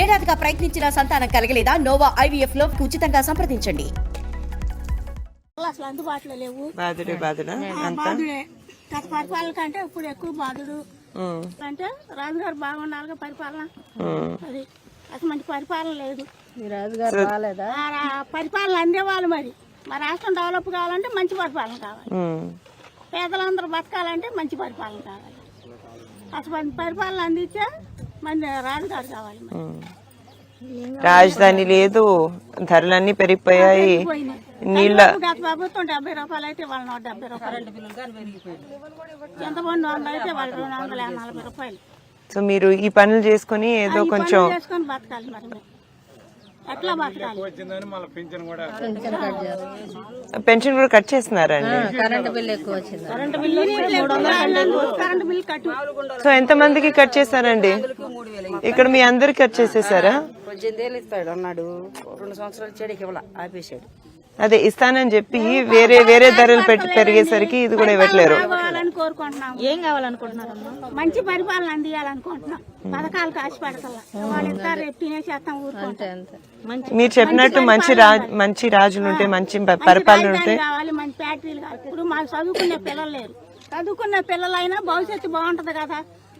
ఏడాదిగా ప్రయత్నించిన సంతానం కలగలేదా? నోవా ఐవీఎఫ్లో ఉచితంగా సంప్రదించండి. అసలు అందుబాటులో లేవు. బాధుడే బాధుడా? ఆ, బాధుడే. గత పరిపాలన కంటే ఇప్పుడు ఎక్కువ బాధుడు. అంటే రాజుగారు పరిపాలన. అది అసలు మంచి పరిపాలన లేదు. పరిపాలన అందేవాళ్ళు మరి. మా రాష్ట్రం డెవలప్ కావాలంటే మంచి పరిపాలన కావాలి. పేదలందరూ బతకాలంటే మంచి పరిపాలన కావాలి. అసలు పరిపాలన అందించే? రాజధాని లేదు ధరలన్నీ పెరిగిపోయాయి. నీళ్ళ గత ప్రభుత్వం డెబ్బై రూపాయలు అయితే వాళ్ళు నూట డెబ్బై రూపాయలు. ఎంతమంది వంద అయితే వాళ్ళు రెండు వందల నలభై రూపాయలు. సో మీరు ఈ పనులు చేసుకుని ఏదో కొంచెం పెన్షన్ కూడా కట్ చేస్తున్నారండి. కరెంట్ బిల్లు కరెంట్ బిల్లు కట్టు. సో ఎంత మందికి కట్ చేశారండి? ఇక్కడ మీ అందరికి కట్ చేసేసారా? పద్దెనిమిదేళ్ళు ఇస్తాడు అన్నాడు. రెండు సంవత్సరాలు చెడికి ఇవ్వాల ఆపేశాడు. అదే ఇస్తానని చెప్పి వేరే వేరే ధరలు పెట్టి పెరిగేసరికి ఇది కూడా ఇవ్వట్లేరు. కోరుకుంటున్నాం ఏం కావాలనుకుంటున్నారమ్మా? మంచి పరిపాలన అందియాలనుకుంటున్నాం పథకాలు కాసి రేపు తినేసేస్తాం ఊరుకుంటాం మీరు చెప్పినట్టు మంచి రాజు మంచి రాజులు ఉంటే మంచి పరిపాలన ఉంటే కావాలి మంచి ఫ్యాక్టరీలు కావాలి. ఇప్పుడు మాకు చదువుకునే పిల్లలు లేరు. చదువుకున్న పిల్లలైనా భవిష్యత్తు బాగుంటది కదా.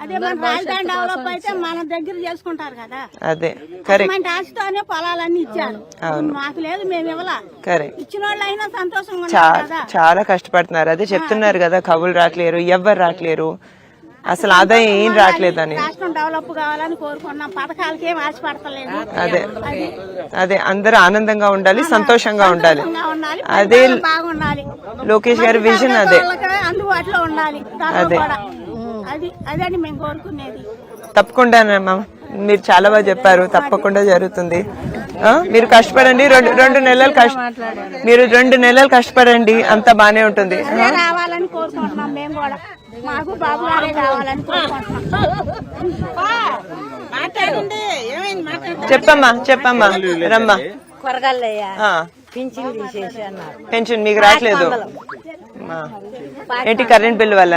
అదే మన రాజధాని డెవలప్ అయితే మన దగ్గర చేసుకుంటారు కదా. అదే కరెక్ట్ ఆశతోనే పొలాలన్నీ ఇచ్చారు. మాకు లేదు మేము ఇవ్వలా. కరెక్ట్ ఇచ్చిన వాళ్ళు అయినా సంతోషంగా చాలా కష్టపడుతున్నారు. అదే చెప్తున్నారు కదా కబులు రావట్లేరు ఎవ్వరు రావట్లేరు అసలు ఆదాయం ఏం రావట్లేదని రాష్ట్రం డెవలప్ కావాలని కోరుకున్నాం. పథకాలకి ఏం ఆశపడతలేదు. అదే అదే అందరూ ఆనందంగా ఉండాలి సంతోషంగా ఉండాలి. అదే లోకేష్ గారి విజన్ అదే. అందుబాటులో ఉండాలి. కూడా. అది అదని మేము కోరుకునేది. తప్పకుండానమ్మా మీరు చాలా బాగా చెప్పారు. తప్పకుండా జరుగుతుంది. మీరు కష్టపడండి. రెండు రెండు నెలలు కష్ట మీరు రెండు నెలలు కష్టపడండి. అంత బానే ఉంటుంది. అదే రావాలని కోరుకుంటున్నాం మేము కూడా. మాకు బాబు గారే కావాలని కోరుకుంటున్నాం. చెప్పమ్మా చెప్పమ్మా. రమ్మా. తీసేసి అన్నారు. పెన్షన్ మీకు రావట్లేదు. ఏంటి కరెంట్ బిల్ వల్ల?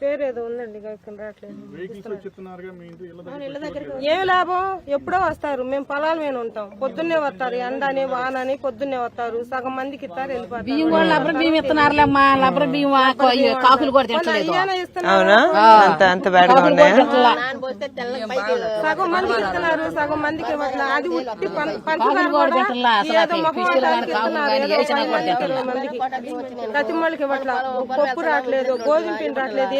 పేరు ఏదో ఉందండి ఇక ఇక్కడ రావట్లేదు. ఏ లాభం? ఎప్పుడో వస్తారు మేము పొలాల మీద ఉంటాం. పొద్దున్నే వస్తారు ఎండని వానని పొద్దున్నే వస్తారు. సగం మందికి ఇస్తారు వెళ్ళిపోతారు. బియ్యం కూడా లబ్బర బియ్యం ఇస్తున్నారులేమ్మా లబ్బర బియ్యం కాకులు కూడా సగం మందికి ఇస్తున్నారు సగం మందికి అది ఉట్టి పంచదార ప్రతి వాళ్ళకి ఇవ్వట్లేదు పప్పు రావట్లేదు గోధుమ పిండి రావట్లేదు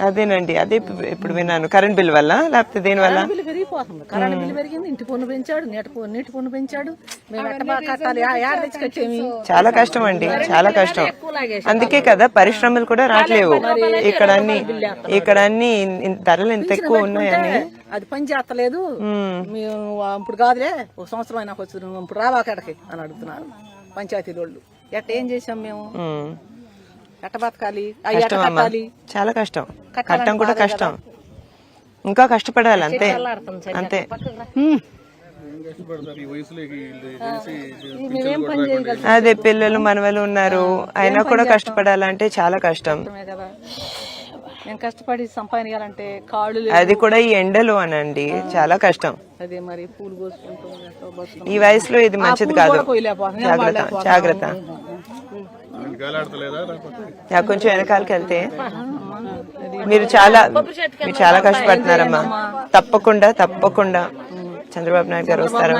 అదేనండి అదే ఇప్పు- ఇప్పుడు విన్నాను. కరెంట్ బిల్ వల్ల లేకపోతే దేని వల్ల? బిల్లు పెరిగిపోతుంది. కరెంట్ బిల్లు పెరిగింది ఇంటి పన్ను పెంచాడు నీటి పన్ను నీటి పన్ను పెంచాడు. చాలా కష్టం అండి చాలా కష్టం. అందుకే కదా పరిశ్రమలు కూడా రావట్లేవు. ఇక్కడ అన్ని ఇక్కడ అన్ని ధరలు ఎంత ఎక్కువ ఉన్నాయని. అది పని చేస్తలేదు. ఇప్పుడు కాదులే ఒక సంవత్సరం అయినా వచ్చి ఇప్పుడు రావా అక్కడికి అని అడుగుతున్నారు. పంచాయతీ వాళ్ళు ఎట్ట ఏం చేసాం మేము. ఉమ్. ఎట్ట బతకాలి అవి ఎట్ట కష్టం అమ్మా. కట్టాలి. చాలా కష్టం. కట్టం కూడా కష్టం. ఇంకా కష్టపడాలి అంతే. అంతే. మేమేం పని చేయగలుగుతామే అదే పిల్లలు మనవలు ఉన్నారు. అయినా కూడా కష్టపడాలంటే చాలా కష్టం. కదా. మేము కష్టపడి సంపాదించాలంటే కాళ్ళు. అది కూడా ఈ ఎండలు అనండి. చాలా కష్టం. అదే మరి పూలు కోసుకుంటూ. ఈ వయసులో ఇది మంచిది కాదు. జాగ్రత్త. జాగ్రత్త. యా, కొంచెం వెనకాలకి వెళ్తే మీరు చాలా మీరు చాలా కష్టపడుతున్నారమ్మా. తప్పకుండా తప్పకుండా. చంద్రబాబు నాయుడు గారు వస్తారు.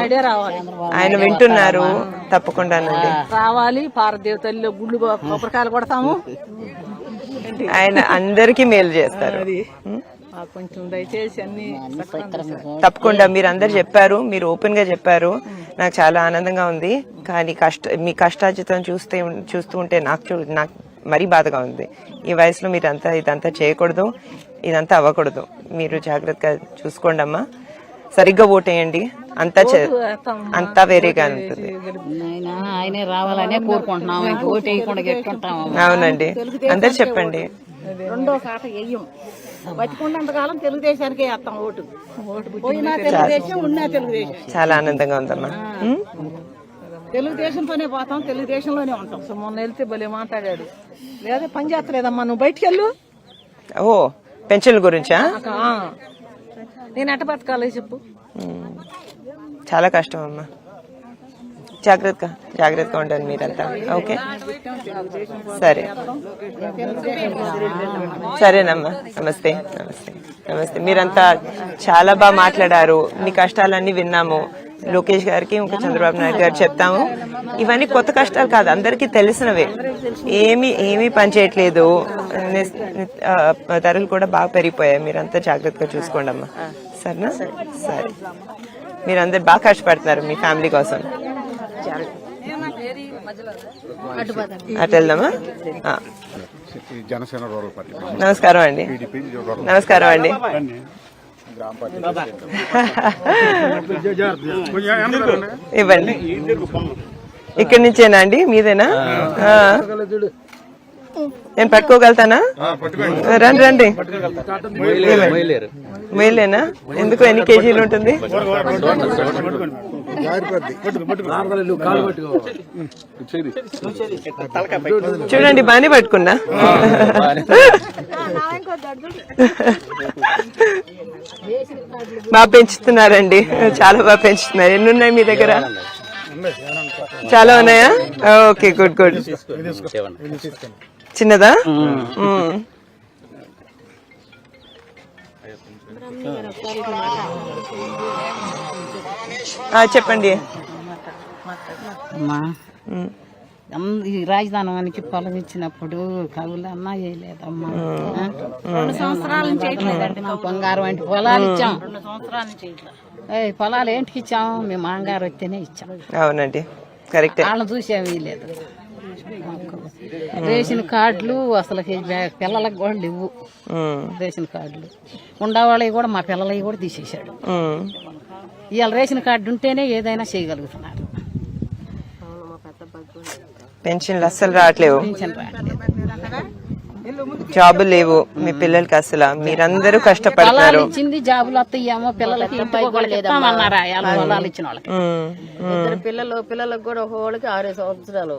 ఆయన వింటున్నారు. తప్పకుండానండి రావాలి. పారదేవ తల్లిలో గుళ్ళు కొబ్బరికాయలు కొడతాము. ఆయన అందరికీ మేలు చేస్తారు. ఉం? ఆ కొంచెం దయచేసి అన్ని చక్కగా చూశారు. తప్పకుండా మీరు అందరు చెప్పారు మీరు ఓపెన్గా చెప్పారు. నాకు చాలా ఆనందంగా ఉంది. కానీ కష్ట మీ కష్టార్జితం చూస్తే చూస్తూ ఉంటే నాకు చూ- నాకు మరీ బాధగా ఉంది. ఈ వయసులో మీరు అంతా ఇదంతా చేయకూడదు ఇదంతా అవ్వకూడదు. మీరు జాగ్రత్తగా చూసుకోండి అమ్మా సరిగ్గా ఓటేయండి. అంతా చే- అంతా వేరేగా ఉంటుంది. ఆయన రావాలనే కోరుకుంటున్నాం. ఇంక ఓటు వేయకుండా గెట్టుకుంటాం. అవునండి. అందరు చెప్పండి. రెండో కాట వెయ్యం బతికున్నంతకాలం తెలుగుదేశానికే వేస్తాం ఓటు. పోయినా తెలుగుదేశం ఉన్నా తెలుగుదేశం. చాలా ఆనందంగా ఉందమ్మా? తెలుగుదేశంతోనే పోతాం తెలుగుదేశంలోనే ఉంటాం. సో మొన్న వెళ్తే భలే మాట్లాడాడు. లేదా పని చేస్తలేదమ్మా నువ్వు బయటికి వెళ్ళు ఓ పెన్షన్ల గురించా. నేను ఎట్ట బతకాలి చెప్పు. చాలా కష్టం అమ్మా. జాగ్రత్తగా జాగ్రత్తగా ఉండండి మీరంతా. ఓకే? సరే. సరేనమ్మా. నమస్తే నమస్తే నమస్తే. మీరంతా చాలా బాగా మాట్లాడారు. మీ కష్టాలన్నీ విన్నాము. లోకేష్ గారికి ఇంకా చంద్రబాబు నాయుడు గారు చెప్తాము. ఇవన్నీ కొత్త కష్టాలు కాదు అందరికీ తెలిసినవే. ఏమి ఏమీ పని చేయట్లేదు. నిస్- ఆ, ధరలు కూడా బాగా పెరిగిపోయాయి. మీరంతా జాగ్రత్తగా చూసుకోండి అమ్మా. సరేనా? సరే. మీరందరు బాగా కష్టపడుతున్నారు మీ ఫ్యామిలీ కోసం. అటు వెళ్దామా? నమస్కారం అండి. నమస్కారం అండి. ఇవ్వండి. ఇక్కడి నుంచేనా అండి? మీదేనా? ఆ. నేను పట్టుకోగలుగుతానా? రండి రండి. మేలేనా ఎందుకు ఎన్ని కేజీలు ఉంటుంది? చూడండి బానే పట్టుకున్నా. బాగా పెంచుతున్నారండి. చాలా బాగా పెంచుతున్నారు. ఎన్ని ఉన్నాయి మీ దగ్గర? చాలా ఉన్నాయా? Okay good good. చిన్నదా? చెప్పండి. ఈ రాజధానానికి పొలం ఇచ్చినప్పుడు కవులు అన్నా చేయలేదమ్మా? రెండు సంవత్సరాల నుంచి చేయట్లేదండి బంగారం వంటి పొలాలు ఇచ్చాం. రెండు సంవత్సరాల నుంచి ఏయ్, పొలాలు ఏంటికి ఇచ్చాం? మేము మాంగారు వస్తేనే ఇచ్చాం. అవునండి. కరెక్టే. వాళ్ళని చూసేవి లేదు రేషన్ కార్డులు అసలు పిల్లలకు కూడా లేవు. రేషన్ కార్డులు. ఉండేవాళ్ళవి కూడా మా పిల్లలవి కూడా తీసేశాడు. ఇవాళ రేషన్ కార్డు ఉంటేనే ఏదైనా చేయగలుగుతున్నారు. పెన్షన్లు అస్సలు రావట్లేవు. జాబులు లేవు. మీ పిల్లలకి అసలు మీరందరూ పొలాలు కష్టపడుతున్నారు ఇచ్చింది జాబులు వస్తాయేమో పిల్లలకి ఇచ్చిన వాళ్ళకి. పిల్లలు పిల్లలకు కూడా ఒక వాళ్ళకి ఆరు సంవత్సరాలు.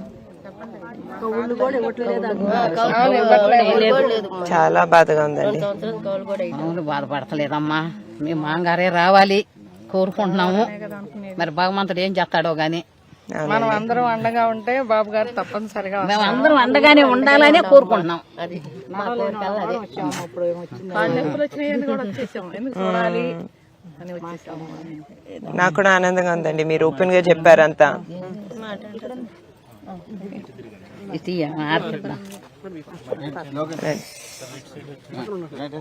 చాలా బాధగా ఉందండి. అవును బాధపడతలేదమ్మా. మేము మాంగారే రావాలి. కోరుకుంటున్నాము. మరి భగవంతుడు ఏం చేస్తాడో గాని. మనం అందరం అండగా ఉంటే బాబు గారు తప్పనిసరిగా మేము అందరం అండగానే ఉండాలనే కోరుకుంటున్నాం. అది. మా కోరిక అదే. నొప్పులు వచ్చినాయని కూడా వచ్చేసాం ఎందుకు చూడాలి అని వచ్చేసాము. నాకు కూడా ఆనందంగా ఉందండి. మీరు ఓపెన్గా చెప్పారంతా. టోటల్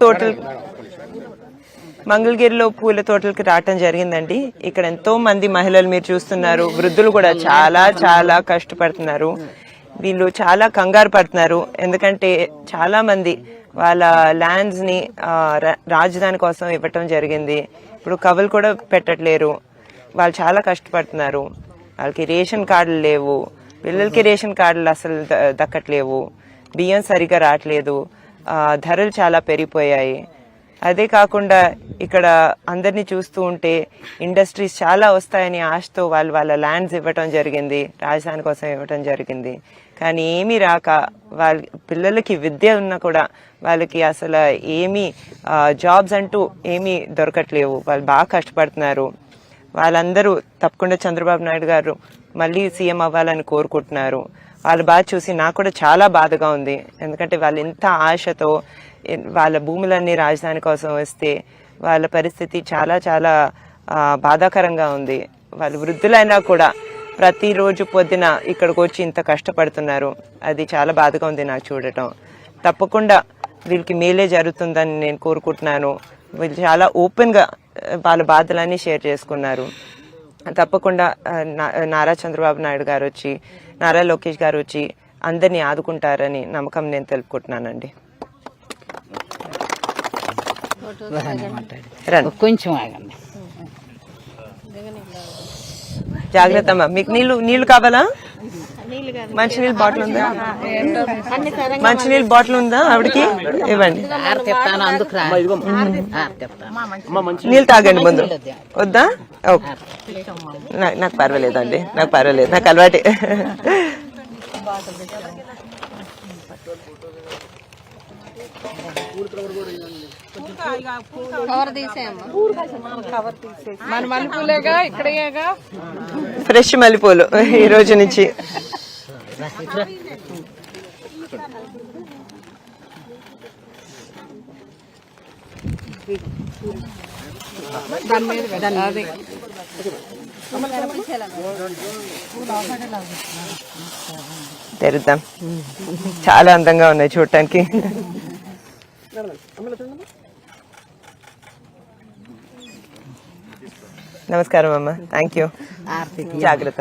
తోటలు మంగళగిరిలో పూల తోటలకి రావటం జరిగిందండి. ఇక్కడ ఎంతో మంది మహిళలు మీరు చూస్తున్నారు. వృద్ధులు కూడా చాలా చాలా కష్టపడుతున్నారు. వీళ్ళు చాలా కంగారు పడుతున్నారు. ఎందుకంటే చాలా మంది వాళ్ళ ల్యాండ్స్ని రా- రాజధాని కోసం ఇవ్వటం జరిగింది. ఇప్పుడు కవులు కూడా పెట్టట్లేరు. వాళ్ళు చాలా కష్టపడుతున్నారు. వాళ్ళకి రేషన్ కార్డులు లేవు. పిల్లలకి రేషన్ కార్డులు అసలు దక్కట్లేవు. బియ్యం సరిగా రావట్లేదు. ధరలు చాలా పెరిగిపోయాయి. అదే కాకుండా ఇక్కడ అందరినీ చూస్తూ ఉంటే ఇండస్ట్రీస్ చాలా వస్తాయని ఆశతో వాళ్ళు వాళ్ళ ల్యాండ్స్ ఇవ్వటం జరిగింది రాజధాని కోసం ఇవ్వటం జరిగింది. కానీ ఏమీ రాక వాళ్ళ పిల్లలకి విద్య ఉన్నా కూడా వాళ్ళకి అసలు ఏమీ జాబ్స్ అంటూ ఏమీ దొరకట్లేవు. వాళ్ళు బాగా కష్టపడుతున్నారు. వాళ్ళందరూ తప్పకుండా చంద్రబాబు నాయుడు గారు మళ్ళీ సీఎం అవ్వాలని కోరుకుంటున్నారు. వాళ్ళు బాగా చూసి నాకు కూడా చాలా బాధగా ఉంది. ఎందుకంటే వాళ్ళు ఎంత ఆశతో వాళ్ళ భూములన్నీ రాజధాని కోసం వస్తే వాళ్ళ పరిస్థితి చాలా చాలా బాధాకరంగా ఉంది. వాళ్ళు వృద్ధులైనా కూడా ప్రతిరోజు పొద్దున ఇక్కడికి వచ్చి ఇంత కష్టపడుతున్నారు. అది చాలా బాధగా ఉంది నాకు చూడటం. తప్పకుండా వీళ్ళకి మేలే జరుగుతుందని నేను కోరుకుంటున్నాను. వీళ్ళు చాలా ఓపెన్గా వాళ్ళ బాధలన్నీ షేర్ చేసుకున్నారు. తప్పకుండా నారా చంద్రబాబు నాయుడు గారు వచ్చి నారా లోకేష్ గారు వచ్చి అందరినీ ఆదుకుంటారని నమ్మకం నేను తెలుపుకుంటున్నానండి. కొంచెం ఆగండి. జాగ్రత్త అమ్మా. మీకు నీళ్ళు నీళ్ళు కావాలా? మంచినీళ్ళ బాటిల్ ఉందా? మంచినీళ్ళ బాటిల్ ఉందా ఆవిడకి? ఇవ్వండి. నీళ్ళు తాగండి ముందు. వద్దా? ఓకే నాకు పర్వాలేదండి నాకు పర్వాలేదు నాకు అలవాటే. ఫ్రెష్ మల్లెపూలు ఈ రోజు నుంచి. తెరుద్దాం. చాలా అందంగా ఉన్నాయి చూడటానికి. నమస్కారం అమ్మ. థ్యాంక్ యూ జాగ్రత్త.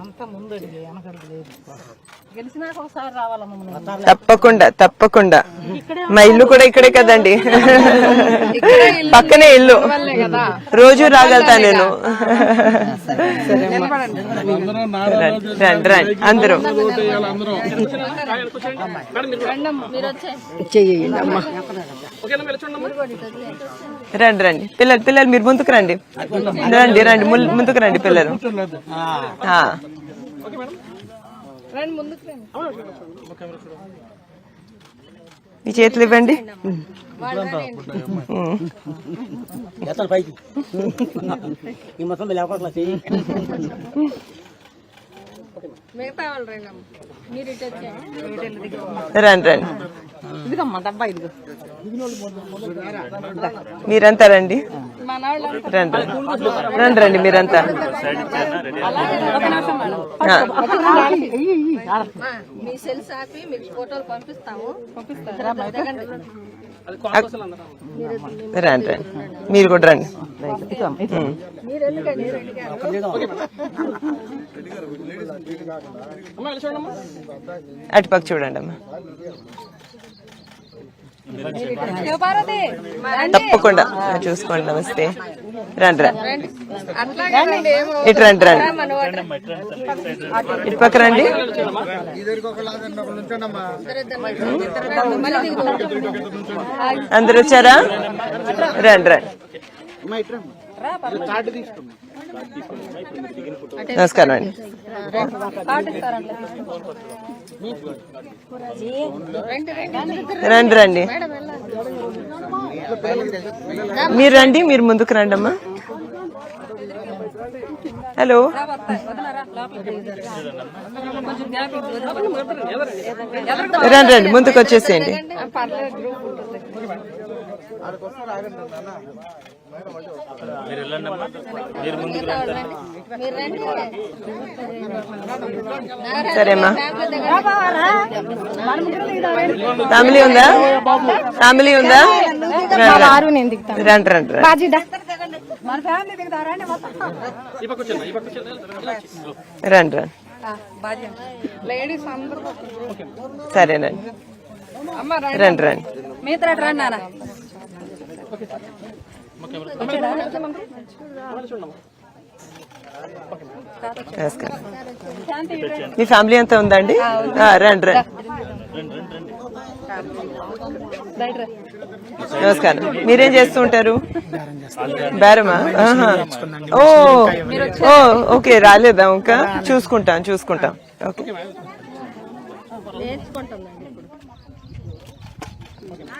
అంతా ముందు అడిగి వెనకడుగు లేదు. తప్పకుండా తప్పకుండా. మా ఇల్లు కూడా ఇక్కడే కదండి. పక్కనే ఇల్లు. రోజు రాగలుగుతా నేను. రండి రండి అందరూ. రండి రండి. పిల్లలు పిల్లలు మీరు ముందుకు రండి. రండి రండి. ముందుకు రండి పిల్లలు. మీ చేతులు ఇవ్వండి. పైకి. ఈ మొత్తం రండి. రండి ఇదిగమ్మా డబ్బా ఇదిగో. మీరంతా రండి. రండి రండి. రండి మీరంతా. ఆ. రండి రండి. మీరు కూడా రండి. అటుపక్క చూడండి అమ్మా తప్పకుండా. చూసుకోండి నమస్తే. రండి రండి. ఇటు రండి రండి. ఇటు పక్క రండి. అందరు వచ్చారా? రండి రండి. నమస్కారం అండి. రండి రండి. మీరు రండి మీరు ముందుకు రండి అమ్మా హలో రండి రండి ముందుకు వచ్చేసేయండి. సరేమ్మా. ఫ్యామిలీ ఉందా? ఫ్యామిలీ ఉందా? రండి రండి. రండి రండి రండి. రండి సరేనండి. రండి. రండి నమస్కారం మీ ఫ్యామిలీ అంతా ఉందండి? రండి రండి. నమస్కారం. మీరేం చేస్తూ ఉంటారు? బేరమా. ఓ ఓ ఓకే రాలేదా? ఇంకా చూసుకుంటాం చూసుకుంటాం ఓకే.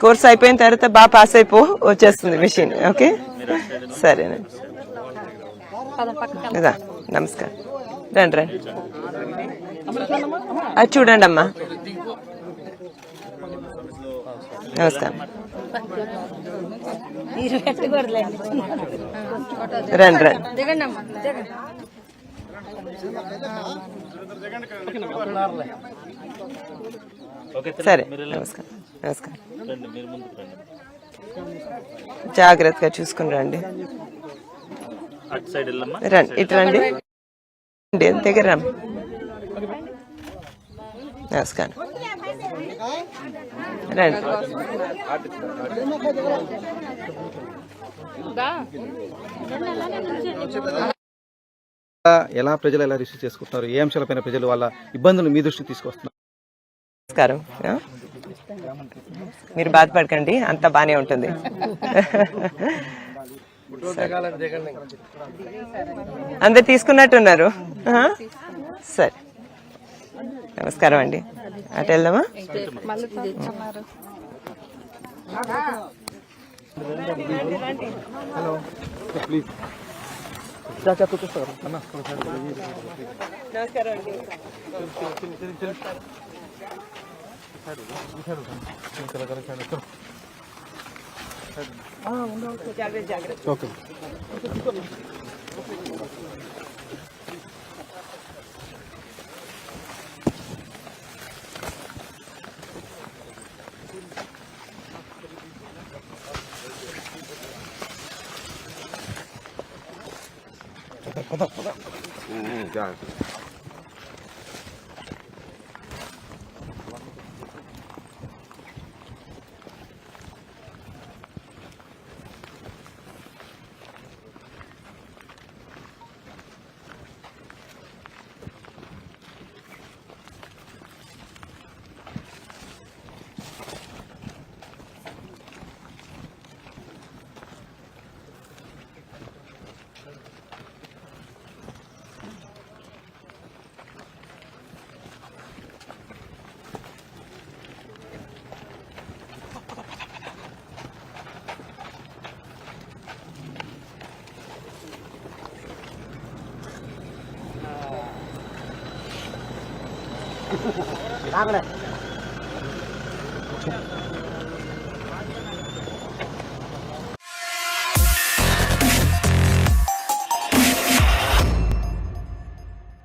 కోర్స్ అయిపోయిన తర్వాత బాగా పాస్ అయిపో వచ్చేస్తుంది మిషన్ ఓకే? సరేనండి. ఇదా నమస్కారం. రండి రండి. అది చూడండి అమ్మా నమస్కారం. రండి రండి. సరే నమస్కారం. నమస్కారం. జాగ్రత్తగా చూసుకుని రండి. రండి ఇటు రండి దగ్గర రండి. నమస్కారం. రండి. ఎలా ప్రజలు ఎలా రిసీవ్ చేసుకుంటున్నారు? ఏ అంశాలపైన ప్రజలు వాళ్ళ ఇబ్బందులు మీ దృష్టికి తీసుకొస్తున్నారు? నమస్కారం. మీరు బాధపడకండి అంత బాగానే ఉంటుంది. అందరు తీసుకున్నట్టున్నారు. సరే. నమస్కారం అండి. అటు వెళ్దామా? నమస్కారం అండి. Yeter olur. Yeter olur. Şimdi kara kara Çok iyi. Padak padak padak. Hmm, gel. 拿过来。